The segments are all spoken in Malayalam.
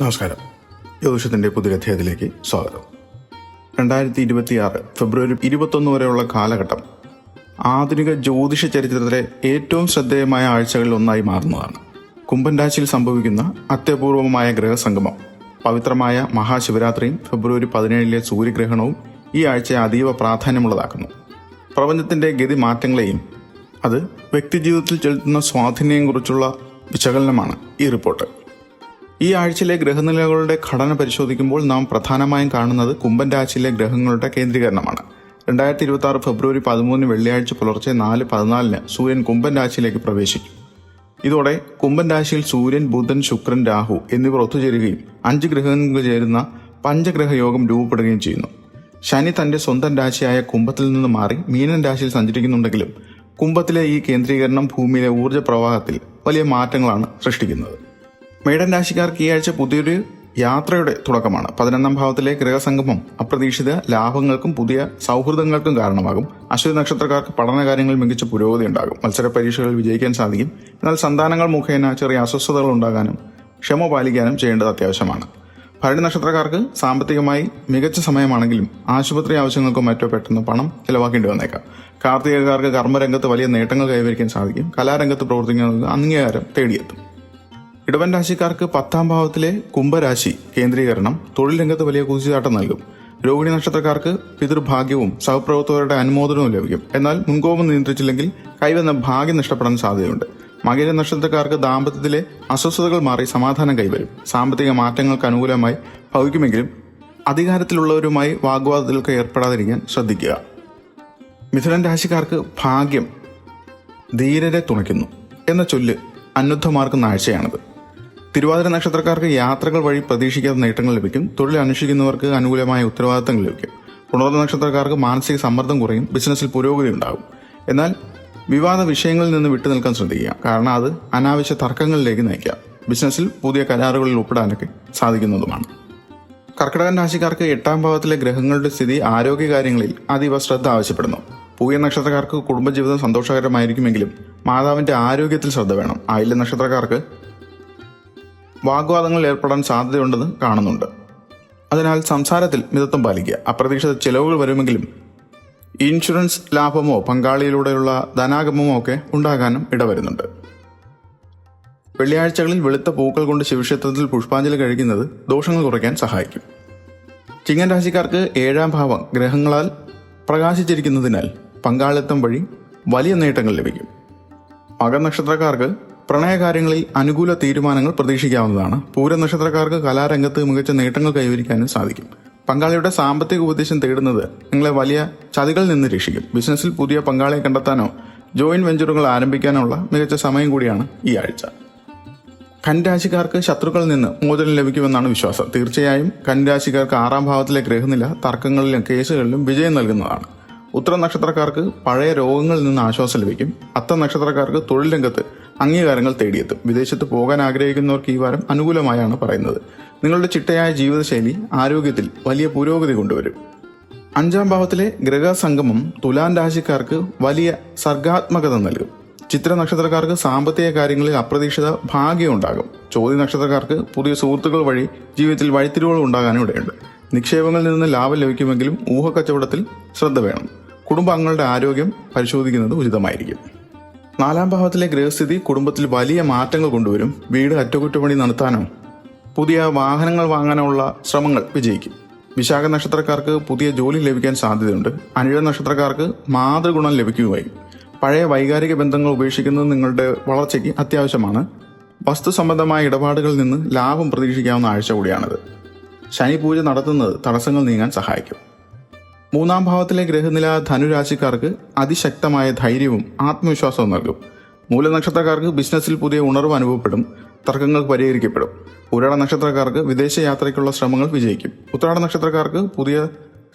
നമസ്കാരം. ജ്യോതിഷത്തിന്റെ പുതിരധ്യായത്തിലേക്ക് സ്വാഗതം. രണ്ടായിരത്തി ഇരുപത്തിയാറ് ഫെബ്രുവരി ഇരുപത്തൊന്ന് വരെയുള്ള കാലഘട്ടം ആധുനിക ജ്യോതിഷ ചരിത്രത്തിലെ ഏറ്റവും ശ്രദ്ധേയമായ ആഴ്ചകളിൽ ഒന്നായി മാറുന്നതാണ്. കുംഭൻ രാശിയിൽ സംഭവിക്കുന്ന അത്യപൂർവമായ ഗ്രഹസംഗമം. പവിത്രമായ മഹാശിവരാത്രിയും ഫെബ്രുവരി പതിനേഴിലെ സൂര്യഗ്രഹണവും ഈ ആഴ്ചയെ അതീവ പ്രാധാന്യമുള്ളതാക്കുന്നു. പ്രപഞ്ചത്തിന്റെ ഗതി മാറ്റങ്ങളെയും അത് വ്യക്തിജീവിതത്തിൽ ചെലുത്തുന്ന സ്വാധീനയെയും കുറിച്ചുള്ള വിശകലനമാണ് ഈ റിപ്പോർട്ട്. ഈ ആഴ്ചയിലെ ഗ്രഹനിലകളുടെ ഘടന പരിശോധിക്കുമ്പോൾ നാം പ്രധാനമായും കാണുന്നത് കുംഭൻ രാശിയിലെ ഗ്രഹങ്ങളുടെ കേന്ദ്രീകരണമാണ്. രണ്ടായിരത്തി ഇരുപത്തി ആറ് ഫെബ്രുവരി പതിമൂന്ന് വെള്ളിയാഴ്ച പുലർച്ചെ നാല് പതിനാലിന് സൂര്യൻ കുംഭൻ രാശിയിലേക്ക് പ്രവേശിക്കും. ഇതോടെ കുംഭൻ രാശിയിൽ സൂര്യൻ ബുധൻ ശുക്രൻ രാഹു എന്നിവർ ഒത്തുചേരുകയും അഞ്ച് ഗ്രഹങ്ങൾ ചേരുന്ന പഞ്ചഗ്രഹയോഗം രൂപപ്പെടുകയും ചെയ്യുന്നു. ശനി തന്റെ സ്വന്തം രാശിയായ കുംഭത്തിൽ നിന്ന് മാറി മീനൻ രാശിയിൽ സഞ്ചരിക്കുന്നുണ്ടെങ്കിലും കുംഭത്തിലെ ഈ കേന്ദ്രീകരണം ഭൂമിയിലെ ഊർജ പ്രവാഹത്തിൽ വലിയ മാറ്റങ്ങളാണ് സൃഷ്ടിക്കുന്നത്. മേടൻ രാശിക്കാർക്ക് ഈ ആഴ്ച പുതിയൊരു യാത്രയുടെ തുടക്കമാണ്. പതിനൊന്നാം ഭാവത്തിലെ ഗ്രഹസംഗമം അപ്രതീക്ഷിത ലാഭങ്ങൾക്കും പുതിയ സൗഹൃദങ്ങൾക്കും കാരണമാകും. അശ്വതി നക്ഷത്രക്കാർക്ക് പഠനകാര്യങ്ങളിൽ മികച്ച പുരോഗതി ഉണ്ടാകും. മത്സര പരീക്ഷകളിൽ വിജയിക്കാൻ സാധിക്കും. എന്നാൽ സന്താനങ്ങൾ മുഖേന ചെറിയ അസ്വസ്ഥതകൾ ഉണ്ടാകാനും ക്ഷമ പാലിക്കാനും ചെയ്യേണ്ടത് അത്യാവശ്യമാണ്. ഭരണി നക്ഷത്രക്കാർക്ക് സാമ്പത്തികമായി മികച്ച സമയമാണെങ്കിലും ആശുപത്രി ആവശ്യങ്ങൾക്കോ മറ്റോ പെട്ടെന്ന് പണം ചിലവാക്കേണ്ടി വന്നേക്കാം. കാർത്തികക്കാർക്ക് കർമ്മരംഗത്ത് വലിയ നേട്ടങ്ങൾ കൈവരിക്കാൻ സാധിക്കും. കലാരംഗത്ത് പ്രവർത്തിക്കുന്നവർക്ക് അംഗീകാരം തേടിയെത്തും. ഇടവൻ രാശിക്കാർക്ക് പത്താം ഭാവത്തിലെ കുംഭരാശി കേന്ദ്രീകരണം തൊഴിൽ രംഗത്ത് വലിയ കുതിച്ചുചാട്ടം നൽകും. രോഹിണി നക്ഷത്രക്കാർക്ക് പിതൃഭാഗ്യവും സഹപ്രവർത്തകരുടെ അനുമോദനവും ലഭിക്കും. എന്നാൽ മുൻകോപം നിയന്ത്രിച്ചില്ലെങ്കിൽ കൈവന്ന ഭാഗ്യം നഷ്ടപ്പെടാൻ സാധ്യതയുണ്ട്. മകര നക്ഷത്രക്കാർക്ക് ദാമ്പത്യത്തിലെ അസ്വസ്ഥതകൾ മാറി സമാധാനം കൈവരും. സാമ്പത്തിക മാറ്റങ്ങൾക്ക് അനുകൂലമായി ഭവിക്കുമെങ്കിലും അധികാരത്തിലുള്ളവരുമായി വാഗ്വാദത്തിലൊക്കെ ഏർപ്പെടാതിരിക്കാൻ ശ്രദ്ധിക്കുക. മിഥുനൻ രാശിക്കാർക്ക് ഭാഗ്യം ധീരരെ തുണയ്ക്കുന്നു. എന്ന ചൊല്ല് അന്വദ്ധമാർക്കുന്ന ആഴ്ചയാണിത്. തിരുവാതിര നക്ഷത്രക്കാർക്ക് യാത്രകൾ വഴി പ്രതീക്ഷിക്കാത്ത നേട്ടങ്ങൾ ലഭിക്കും. തൊഴിൽ അന്വേഷിക്കുന്നവർക്ക് അനുകൂലമായ ഉത്തരവാദിത്തങ്ങൾ ലഭിക്കും. പുണർന്ന നക്ഷത്രക്കാർക്ക് മാനസിക സമ്മർദ്ദം കുറയും. ബിസിനസ്സിൽ പുരോഗതി ഉണ്ടാകും. എന്നാൽ വിവാദ വിഷയങ്ങളിൽ നിന്ന് വിട്ടു നിൽക്കാൻ ശ്രദ്ധിക്കുക. കാരണം അത് അനാവശ്യ തർക്കങ്ങളിലേക്ക് നയിക്കാം. ബിസിനസ്സിൽ പുതിയ കരാറുകളിൽ ഉൾപ്പെടാനൊക്കെ സാധിക്കുന്നതുമാണ്. കർക്കിടകൻ രാശിക്കാർക്ക് എട്ടാം ഭാവത്തിലെ ഗ്രഹങ്ങളുടെ സ്ഥിതി ആരോഗ്യകാര്യങ്ങളിൽ അതീവ ശ്രദ്ധ ആവശ്യപ്പെടുന്നു. പൂയ നക്ഷത്രക്കാർക്ക് കുടുംബജീവിതം സന്തോഷകരമായിരിക്കുമെങ്കിലും മാതാവിന്റെ ആരോഗ്യത്തിൽ ശ്രദ്ധ വേണം. ആയില്യ നക്ഷത്രക്കാർക്ക് വാഗ്വാദങ്ങളിൽ ഏർപ്പെടാൻ സാധ്യതയുണ്ടെന്ന് കാണുന്നുണ്ട്. അതിനാൽ സംസാരത്തിൽ മിതത്വം പാലിക്കുക. അപ്രതീക്ഷിത ചെലവുകൾ വരുമെങ്കിലും ഇൻഷുറൻസ് ലാഭമോ പങ്കാളിയിലൂടെയുള്ള ധനാഗമമോ ഒക്കെ ഉണ്ടാകാനും ഇടവരുന്നുണ്ട്. വെള്ളിയാഴ്ചകളിൽ വെളുത്ത പൂക്കൾ കൊണ്ട് ശിവക്ഷേത്രത്തിൽ പുഷ്പാഞ്ജലി കഴിക്കുന്നത് ദോഷങ്ങൾ കുറയ്ക്കാൻ സഹായിക്കും. ചിങ്ങൻ രാശിക്കാർക്ക് ഏഴാം ഭാവം ഗ്രഹങ്ങളാൽ പ്രകാശിച്ചിരിക്കുന്നതിനാൽ പങ്കാളിത്തം വഴി വലിയ നേട്ടങ്ങൾ ലഭിക്കും. മകർ നക്ഷത്രക്കാർക്ക് പ്രണയകാര്യങ്ങളിൽ അനുകൂല തീരുമാനങ്ങൾ പ്രതീക്ഷിക്കാവുന്നതാണ്. പൂരനക്ഷത്രക്കാർക്ക് കലാരംഗത്ത് മികച്ച നേട്ടങ്ങൾ കൈവരിക്കാനും സാധിക്കും. പങ്കാളിയുടെ സാമ്പത്തിക ഉപദേശം തേടുന്നത് നിങ്ങളെ വലിയ ചതികളിൽ നിന്ന് രക്ഷിക്കും. ബിസിനസ്സിൽ പുതിയ പങ്കാളിയെ കണ്ടെത്താനോ ജോയിന്റ് വെഞ്ചറുകൾ ആരംഭിക്കാനോ ഉള്ള മികച്ച സമയം കൂടിയാണ് ഈ ആഴ്ച. കൻരാശിക്കാർക്ക് ശത്രുക്കളിൽ നിന്ന് മോചനം ലഭിക്കുമെന്നാണ് വിശ്വാസം. തീർച്ചയായും കൻരാശിക്കാർക്ക് ആറാം ഭാവത്തിലെ ഗ്രഹനില തർക്കങ്ങളിലും കേസുകളിലും വിജയം നൽകുന്നതാണ്. ഉത്തര നക്ഷത്രക്കാർക്ക് പഴയ രോഗങ്ങളിൽ നിന്ന് ആശ്വാസം ലഭിക്കും. അത്ത നക്ഷത്രക്കാർക്ക് തൊഴിൽ രംഗത്ത് അംഗീകാരങ്ങൾ തേടിയെത്തും. വിദേശത്ത് പോകാൻ ആഗ്രഹിക്കുന്നവർക്ക് ഈ വാരം അനുകൂലമായാണ് പറയുന്നത്. നിങ്ങളുടെ ചിട്ടയായ ജീവിതശൈലി ആരോഗ്യത്തിൽ വലിയ പുരോഗതി കൊണ്ടുവരും. അഞ്ചാം ഭാവത്തിലെ ഗ്രഹസംഗമം തുലാൻ രാശിക്കാർക്ക് വലിയ സർഗാത്മകത നൽകും. ചിത്ര നക്ഷത്രക്കാർക്ക് സാമ്പത്തിക കാര്യങ്ങളിൽ അപ്രതീക്ഷിത ഭാഗ്യം ഉണ്ടാകും. ചോദ്യ നക്ഷത്രക്കാർക്ക് പുതിയ സുഹൃത്തുക്കൾ വഴി ജീവിതത്തിൽ വഴിത്തിരിവുകൾ ഉണ്ടാകാനും ഇടയുണ്ട്. നിക്ഷേപങ്ങളിൽ നിന്ന് ലാഭം ലഭിക്കുമെങ്കിലും ഊഹക്കച്ചവടത്തിൽ ശ്രദ്ധ വേണം. കുടുംബാംഗങ്ങളുടെ ആരോഗ്യം പരിശോധിക്കുന്നത് ഉചിതമായിരിക്കും. നാലാം ഭാവത്തിലെ ഗൃഹസ്ഥിതി കുടുംബത്തിൽ വലിയ മാറ്റങ്ങൾ കൊണ്ടുവരും. വീട് അറ്റകുറ്റപ്പണി നടത്താനോ പുതിയ വാഹനങ്ങൾ വാങ്ങാനുള്ള ശ്രമങ്ങൾ വിജയിക്കും. വിശാഖ നക്ഷത്രക്കാർക്ക് പുതിയ ജോലി ലഭിക്കാൻ സാധ്യതയുണ്ട്. അനിഴ നക്ഷത്രക്കാർക്ക് മാതൃഗുണം ലഭിക്കുകയും. പഴയ വൈകാരിക ബന്ധങ്ങൾ ഉപേക്ഷിക്കുന്നത് നിങ്ങളുടെ വളർച്ചയ്ക്ക് അത്യാവശ്യമാണ്. വസ്തു സംബന്ധമായ ഇടപാടുകളിൽ നിന്ന് ലാഭം പ്രതീക്ഷിക്കാവുന്ന ആഴ്ച കൂടിയാണിത്. ശനി പൂജ നടത്തുന്നത് തടസ്സങ്ങൾ നീങ്ങാൻ സഹായിക്കും. മൂന്നാം ഭാവത്തിലെ ഗ്രഹനില ധനുരാശിക്കാർക്ക് അതിശക്തമായ ധൈര്യവും ആത്മവിശ്വാസവും നൽകും. മൂലനക്ഷത്രക്കാർക്ക് ബിസിനസ്സിൽ പുതിയ ഉണർവ് അനുഭവപ്പെടും. തർക്കങ്ങൾ പരിഹരിക്കപ്പെടും. ഉരാട നക്ഷത്രക്കാർക്ക് വിദേശ യാത്രയ്ക്കുള്ള ശ്രമങ്ങൾ വിജയിക്കും. ഉത്രാട നക്ഷത്രക്കാർക്ക് പുതിയ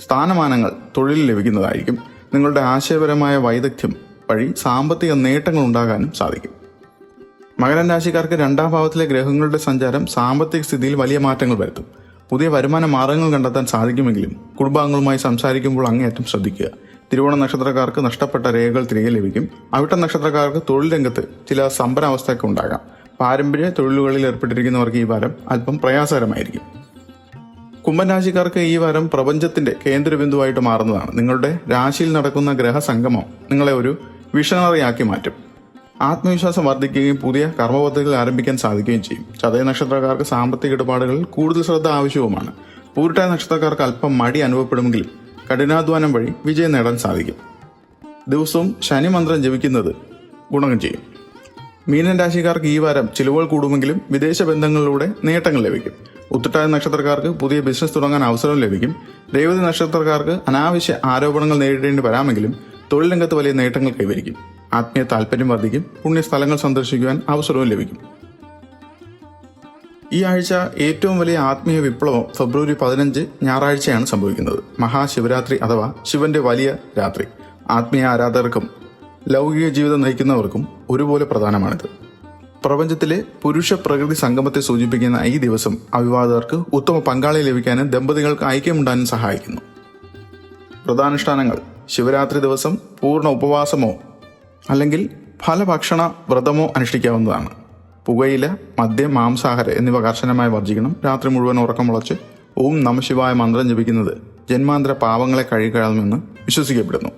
സ്ഥാനമാനങ്ങൾ തൊഴിൽ ലഭിക്കുന്നതായിരിക്കും. നിങ്ങളുടെ ആശയപരമായ വൈദഗ്ധ്യം വഴി സാമ്പത്തിക നേട്ടങ്ങൾ ഉണ്ടാകാനും സാധിക്കും. മകരം രാശിക്കാർക്ക് രണ്ടാം ഭാവത്തിലെ ഗ്രഹങ്ങളുടെ സഞ്ചാരം സാമ്പത്തിക സ്ഥിതിയിൽ വലിയ മാറ്റങ്ങൾ വരുത്തും. പുതിയ വരുമാന മാർഗങ്ങൾ കണ്ടെത്താൻ സാധിക്കുമെങ്കിലും കുടുംബാംഗങ്ങളുമായി സംസാരിക്കുമ്പോൾ അങ്ങേയറ്റം ശ്രദ്ധിക്കുക. തിരുവോണ നക്ഷത്രക്കാർക്ക് നഷ്ടപ്പെട്ട രേഖകൾ തിരികെ ലഭിക്കും. അവിട്ട നക്ഷത്രക്കാർക്ക് തൊഴിൽ രംഗത്ത് ചില സംഭരാവസ്ഥയൊക്കെ ഉണ്ടാകാം. പാരമ്പര്യ തൊഴിലുകളിൽ ഏർപ്പെട്ടിരിക്കുന്നവർക്ക് ഈ വാരം അല്പം പ്രയാസകരമായിരിക്കും. കുംഭരാശിക്കാർക്ക് ഈ വാരം പ്രപഞ്ചത്തിന്റെ കേന്ദ്രബിന്ദുവായിട്ട് മാറുന്നതാണ്. നിങ്ങളുടെ രാശിയിൽ നടക്കുന്ന ഗ്രഹസംഗമം നിങ്ങളെ ഒരു വിഷണറിയാക്കി മാറ്റും. ആത്മവിശ്വാസം വർദ്ധിക്കുകയും പുതിയ കർമ്മപദ്ധതികൾ ആരംഭിക്കാൻ സാധിക്കുകയും ചെയ്യും. ചതയ നക്ഷത്രക്കാർക്ക് സാമ്പത്തിക ഇടപാടുകളിൽ കൂടുതൽ ശ്രദ്ധ ആവശ്യവുമാണ്. പൂരിട്ടായ നക്ഷത്രക്കാർക്ക് അല്പം മടി അനുഭവപ്പെടുമെങ്കിലും കഠിനാധ്വാനം വഴി വിജയം നേടാൻ സാധിക്കും. ദിവസവും ശനി മന്ത്രം ജപിക്കുന്നത് ഗുണം ചെയ്യും. മീനൻ രാശിക്കാർക്ക് ഈ വാരം ചിലവുകൾ കൂടുമെങ്കിലും വിദേശ ബന്ധങ്ങളിലൂടെ നേട്ടങ്ങൾ ലഭിക്കും. ഉത്തിട്ടായ നക്ഷത്രക്കാർക്ക് പുതിയ ബിസിനസ് തുടങ്ങാൻ അവസരം ലഭിക്കും. രേവതി നക്ഷത്രക്കാർക്ക് അനാവശ്യ ആരോപണങ്ങൾ നേരിടേണ്ടി വരാമെങ്കിലും തൊഴിൽ രംഗത്ത് വലിയ നേട്ടങ്ങൾ കൈവരിക്കും. ആത്മീയ താല്പര്യം വർദ്ധിക്കും പുണ്യസ്ഥലങ്ങൾ സന്ദർശിക്കുവാൻ അവസരവും ലഭിക്കും. ഈ ആഴ്ച ഏറ്റവും വലിയ ആത്മീയ വിപ്ലവം ഫെബ്രുവരി പതിനഞ്ച് ഞായറാഴ്ചയാണ് സംഭവിക്കുന്നത്. മഹാശിവരാത്രി അഥവാ ശിവന്റെ വലിയ രാത്രി. ആത്മീയ ആരാധകർക്കും ലൗകിക ജീവിതം നയിക്കുന്നവർക്കും ഒരുപോലെ പ്രധാനമാണിത്. പ്രപഞ്ചത്തിലെ പുരുഷ പ്രകൃതി സംഗമത്തെ സൂചിപ്പിക്കുന്ന ഈ ദിവസം അഭിവാദകർക്ക് ഉത്തമ പങ്കാളി ലഭിക്കാനും ദമ്പതികൾക്ക് ഐക്യമുണ്ടാനും സഹായിക്കുന്നു. വ്രതാനുഷ്ഠാനങ്ങൾ ശിവരാത്രി ദിവസം പൂർണ ഉപവാസമോ അല്ലെങ്കിൽ ഫലഭക്ഷണ വ്രതമോ അനുഷ്ഠിക്കാവുന്നതാണ്. പുകയില മദ്യം മാംസാഹാരം എന്നിവ കർശനമായി വർജിക്കണം രാത്രി മുഴുവൻ ഉറക്കം മുളച്ച് ഓം നമശിവായ മന്ത്രം ജപിക്കുന്നത് ജന്മാന്തര പാവങ്ങളെ കഴുകാമെന്ന് വിശ്വസിക്കപ്പെടുന്നു.